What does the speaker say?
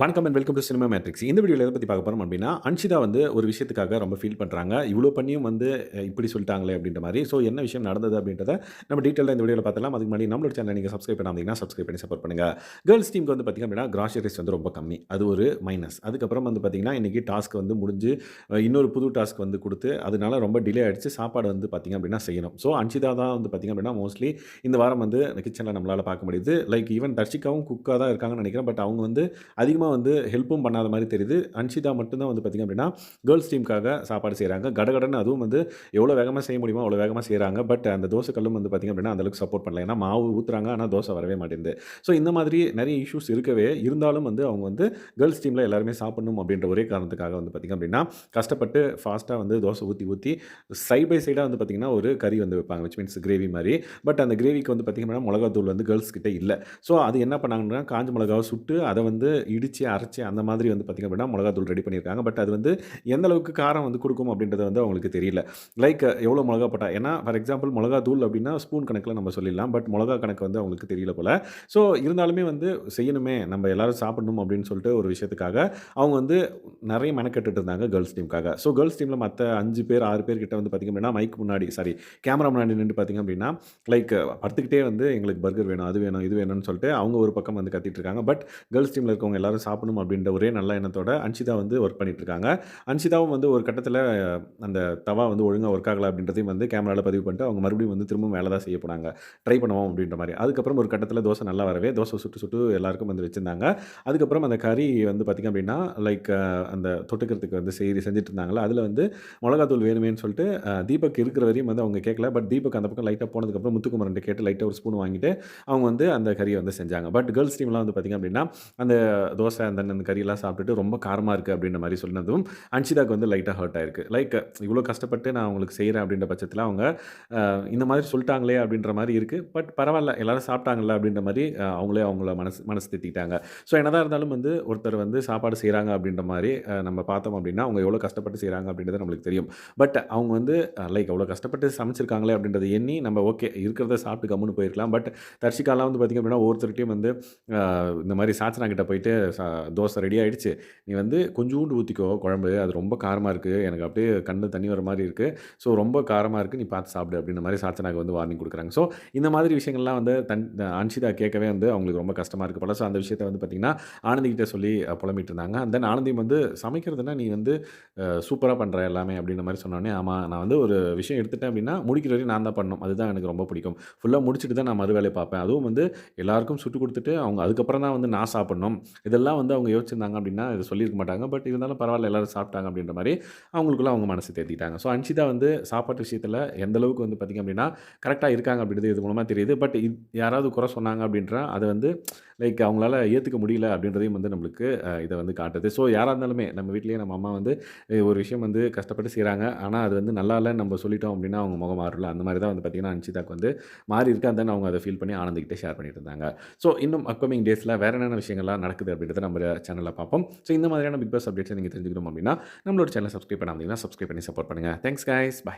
வணக்கம் and welcome to cinema matrix இந்த வீடியோவில் எதை பற்றி பார்க்க போகிறோம் அப்படின்னா அன்ஷிதா வந்து ஒரு விஷயத்துக்காக ரொம்ப ஃபீல் பண்ணுறாங்க இவ்வளோ பண்ணியும் வந்து இப்படி சொல்லிட்டாங்களே அப்படின்ற மாதிரி. ஸோ என்ன விஷயம் நடந்தது அப்படின்றத நம்ம டீட்டெயிலாக இந்த வீடியோவில் பார்த்தலாம் அதுக்கு முன்னாடி நம்மளோட சேனல் நீங்கள் சப்ஸ்கிரைப் பண்ணாமீங்கன்னா சப்ஸ்கிரைப் பண்ணி சப்போர்ட் பண்ணுங்கள் கேர்ள்ஸ் டீமுக்கு வந்து பார்த்திங்க அப்படின்னா கிராஷரிஸ் வந்து ரொம்ப கம்மி. அது ஒரு மைனஸ் அதுக்கப்புறம் வந்து பார்த்திங்கன்னா இன்றைக்கி டாஸ்க் வந்து முடிஞ்சு இன்னொரு புது டாஸ்க் வந்து கொடுத்து அதனால ரொம்ப டிலே ஆகிடுச்சு சாப்பாடு வந்து பார்த்திங்க அப்படின்னா செய்யணும். ஸோ அன்ஷிதா தான் வந்து பார்த்திங்க அப்படின்னா மோஸ்ட்லி இந்த வாரம் வந்து கிச்சனில் நம்மளால் பார்க்க முடியுது. லைக் ஈவன் தர்ஷிகாவும் குக்காக தான் இருக்காங்கன்னு நினைக்கிறேன். பட் அவங்க வந்து அதிகமாக வந்து ஹெல்ப்பும் பண்ணாத மாதிரி தெரியுது. அன்ஷிதா மட்டும்தான் வந்து பார்த்திங்க அப்படின்னா கேர்ள்ஸ் டீமுக்காக சாப்பாடு செய்கிறாங்க கடகடன்னு அதுவும் வந்து எவ்வளோ வேகமாக செய்ய முடியுமோ அவ்வளோ வேகமாக செய்கிறாங்க பட் அந்த தோசை கல்லும் வந்து பார்த்திங்க அப்படின்னா அந்தளவுக்கு சப்போர்ட் பண்ணல. ஏன்னா மாவு ஊற்றுறாங்க ஆனால் தோசை வரவே மாட்டேங்குது. ஸோ இந்த மாதிரி நிறைய இஷ்யூஸ் இருக்கவே இருந்தாலும் வந்து அவங்க வந்து கேர்ள்ஸ் டீமில் எல்லாருமே சாப்பிடணும் அப்படின்ற ஒரே காரணத்துக்காக வந்து பார்த்திங்க அப்படின்னா கஷ்டப்பட்டு ஃபாஸ்ட்டாக வந்து தோசை ஊற்றி ஊற்றி சைட் பை சைடாக வந்து பார்த்திங்கன்னா ஒரு கறி வந்து வைப்பாங்க. விச் மீன்ஸ் கிரேவி மாதிரி. பட் அந்த கிரேவிக்கு வந்து பார்த்திங்க அப்படின்னா மிளகாத்தூள் வந்து கேர்ள்ஸ் கிட்ட இல்லை. ஸோ அது என்ன பண்ணாங்கன்னா காஞ்ச மிளகாவை சுட்டு அதை வந்து இடித்து அரைச்சி அந்த மாதிரி வந்து பார்த்திங்க அப்படின்னா மிளகாத்தூள் ரெடி பண்ணியிருக்காங்க. பட் அது வந்து எந்த அளவுக்கு காரம் வந்து கொடுக்கும் அப்படின்றது வந்து அவங்களுக்கு தெரியல. லைக் எவ்வளோ மிளகா போட்டா ஏன்னா ஃபார் எக்ஸாம்பிள் மிளகா தூள் அப்படின்னா ஸ்பூன் கணக்கில் நம்ம சொல்லிடலாம். பட் மிளகா கணக்கு வந்து அவங்களுக்கு தெரியல போல். ஸோ இருந்தாலுமே வந்து செய்யணுமே நம்ம எல்லோரும் சாப்பிடணும் அப்படின்னு சொல்லிட்டு ஒரு விஷயத்துக்காக அவங்க வந்து நிறைய மெனக்கெட்டுட்டு இருந்தாங்க கேர்ள்ஸ் டீமுக்காக ஸோ கேர்ள்ஸ் டீமில் மற்ற அஞ்சு பேர் ஆறு பேர் கிட்ட வந்து பார்த்திங்க அப்படின்னா மைக் முன்னாடி சாரி கேமரா முன்னாடி நின்று பார்த்திங்க அப்படின்னா லைக் படுத்துக்கிட்டே வந்து எங்களுக்கு பர்கர் வேணும் அது வேணும் இது வேணும்னு சொல்லிட்டு அவங்க ஒரு பக்கம் வந்து கத்திட்டு இருக்காங்க. பட் கேர்ள்ஸ் டீமில் இருக்கவங்க எல்லாரும் சாப்பிடணும் அப்படின்ற ஒரே நல்ல எண்ணத்தோட அன்ஷிதா வந்து ஒர்க் பண்ணிகிட்ருக்காங்க இருக்காங்க அன்ஷிதாவும் வந்து ஒரு கட்டத்தில் அந்த தவா வந்து ஒழுங்காக ஒர்க் ஆகலை அப்படின்றதையும் வந்து கேமராவில் பதிவு பண்ணிட்டு அவங்க மறுபடியும் வந்து திரும்பவும் வேலை தான் செய்ய போனாங்க ட்ரை பண்ணுவோம் அப்படின்ற மாதிரி. அதுக்கப்புறம் ஒரு கட்டத்தில் தோசை நல்லா வரவே தோசை சுட்டு சுட்டு எல்லாருக்கும் வந்து வச்சுருந்தாங்க. அதுக்கப்புறம் அந்த கறி வந்து பார்த்திங்க அப்படின்னா லைக் அந்த தொட்டுக்கிறதுக்கு வந்து செய்தி செஞ்சுட்டு இருந்தாங்களா அதில் வந்து மிளகாத்தூள் வேணுமேன்னு சொல்லிட்டு தீபக் இருக்கிற வரையும் வந்து அவங்க கேட்கல பட் தீபக் அந்த பக்கம் லைட்டாக போனதுக்கப்புறம் முத்துக்குமரன் கேட்டு லைட்டாக ஒரு ஸ்பூன் வாங்கிட்டு அவங்க வந்து அந்த கறியை வந்து செஞ்சாங்க. பட் கேர்ள்ஸ் டீம்லாம் வந்து பார்த்திங்க அப்படின்னா அந்த தோசை அந்த அந்த கறியெல்லாம் சாப்பிட்டுட்டு ரொம்ப காரமாக இருக்குது அப்படின்ற மாதிரி சொன்னதும் அன்ஷிதாக்கு வந்து லைட்டாக ஹர்ட் ஆயிருக்கு. லைக் இவ்வளோ கஷ்டப்பட்டு நான் உங்களுக்கு செய்கிறேன் அப்படின்ற பட்சத்தில் அவங்க இந்த மாதிரி சொல்லிட்டாங்களே அப்படின்ற மாதிரி இருக்குது பட் பரவாயில்ல எல்லாரும் சாப்பிட்டாங்கல்ல அப்படின்ற மாதிரி அவங்களே அவங்கள மனசு மனசு திட்டாங்க ஸோ என்னதான் இருந்தாலும் வந்து ஒருத்தர் வந்து சாப்பாடு செய்கிறாங்க அப்படின்ற மாதிரி நம்ம பார்த்தோம் அப்படின்னா அவங்க எவ்வளோ கஷ்டப்பட்டு செய்கிறாங்க அப்படின்றது நம்மளுக்கு தெரியும். பட் அவங்க வந்து லைக் அவ்வளோ கஷ்டப்பட்டு சமைச்சிருக்காங்களே அப்படின்றத எண்ணி நம்ம ஓகே இருக்கிறத சாப்பிட்டு கம்முன்னு போயிருக்கலாம். பட் தர்ஷிகாலாம் வந்து பார்த்திங்க அப்படின்னா ஒவ்வொருத்தர்கிட்டையும் வந்து இந்த மாதிரி சாச்சனா கிட்ட போயிட்டு தோசை ரெடி ஆகிடுச்சு நீ வந்து கொஞ்சோண்டு ஊற்றிக்கோ குழம்பு. அது ரொம்ப காரமாக இருக்குது எனக்கு அப்படியே கண்ணு தண்ணி வர மாதிரி இருக்குது ஸோ ரொம்ப காரமாக இருக்குது நீ பார்த்து சாப்பிடு அப்படின்ற மாதிரி சாச்சனாக்கு வந்து வார்னிங் கொடுக்குறாங்க. ஸோ இந்த மாதிரி விஷயங்கள்லாம் வந்து தன் அன்ஷிதா கேட்கவே வந்து அவங்களுக்கு ரொம்ப கஷ்டமாக இருக்குது போல. ஸோ அந்த விஷயத்தை வந்து பார்த்திங்கன்னா ஆனந்திக்கிட்ட சொல்லி புலம்பிட்டு இருந்தாங்க. அந்த தென் ஆனந்தி வந்து சமைக்கிறதுனா நீ வந்து சூப்பராக பண்ணுற எல்லாமே அப்படின்ற மாதிரி சொன்னோடனே ஆமாம் நான் வந்து ஒரு விஷயம் எடுத்துட்டேன் அப்படின்னா முடிக்கிற வரையும் நான் தான் பண்ணணும். அதுதான் எனக்கு ரொம்ப பிடிக்கும். ஃபுல்லாக முடிச்சுட்டு தான் நான் மறு வேலையை பார்ப்பேன். அதுவும் வந்து எல்லாருக்கும் சுட்டு கொடுத்துட்டு அவங்க அதுக்கப்புறம் தான் வந்து நான் சாப்பிட்ணும். இதெல்லாம் இதெல்லாம் வந்து அவங்க யோசிச்சிருந்தாங்க அப்படின்னா இதை சொல்லியிருக்க மாட்டாங்க. பட் இருந்தாலும் பரவாயில்ல எல்லாரும் சாப்பிட்டாங்க அப்படின்ற மாதிரி அவங்களுக்குள்ள அவங்க மனசு தேர்த்திட்டாங்க ஸோ அன்ஷிதா வந்து சாப்பாட்டு விஷயத்தில் எந்த அளவுக்கு வந்து பார்த்திங்க அப்படின்னா கரெக்டாக இருக்காங்க அப்படின்றது இது மூலமாக தெரியுது. பட் இது யாராவது குறை சொன்னாங்க அப்படின்ற அதை வந்து லைக் அவங்களால ஏற்றுக்க முடியல அப்படின்றதையும் வந்து நம்மளுக்கு இதை வந்து காட்டுது. ஸோ யாராக இருந்தாலுமே நம்ம வீட்லேயே நம்ம அம்மா வந்து ஒரு விஷயம் வந்து கஷ்டப்பட்டு செய்கிறாங்க ஆனால் அது வந்து நல்லா இல்லைன்னு நம்ம சொல்லிட்டோம் அப்படின்னா அவங்க முகம் மாறல அந்த மாதிரி தான் வந்து பார்த்திங்கன்னா அன்ஷிதாக்கு வந்து மாறி இருக்கா. அந்த அவங்க அதை ஃபீல் பண்ணி ஆனந்திக்கிட்டே ஷேர் பண்ணிட்டு இருந்தாங்க. ஸோ இன்னும் அப்கமிங் டேஸில் வேறு என்னென்ன விஷயங்கள்லாம் நடக்குது அப்படின்றத நம்ம சேனலில் பார்ப்போம். ஸோ இந்த மாதிரியான பிக் பாஸ் அப்டேட்ஸை நீங்கள் தெரிஞ்சுக்கணும் அப்படின்னா நம்மளோட சேனல் சப்ஸ்கிரைப் பண்ணாமல் சப்ஸ்கிரைப் பண்ணி சப்போர்ட் பண்ணுங்கள் தேங்க்ஸ் கைஸ் பை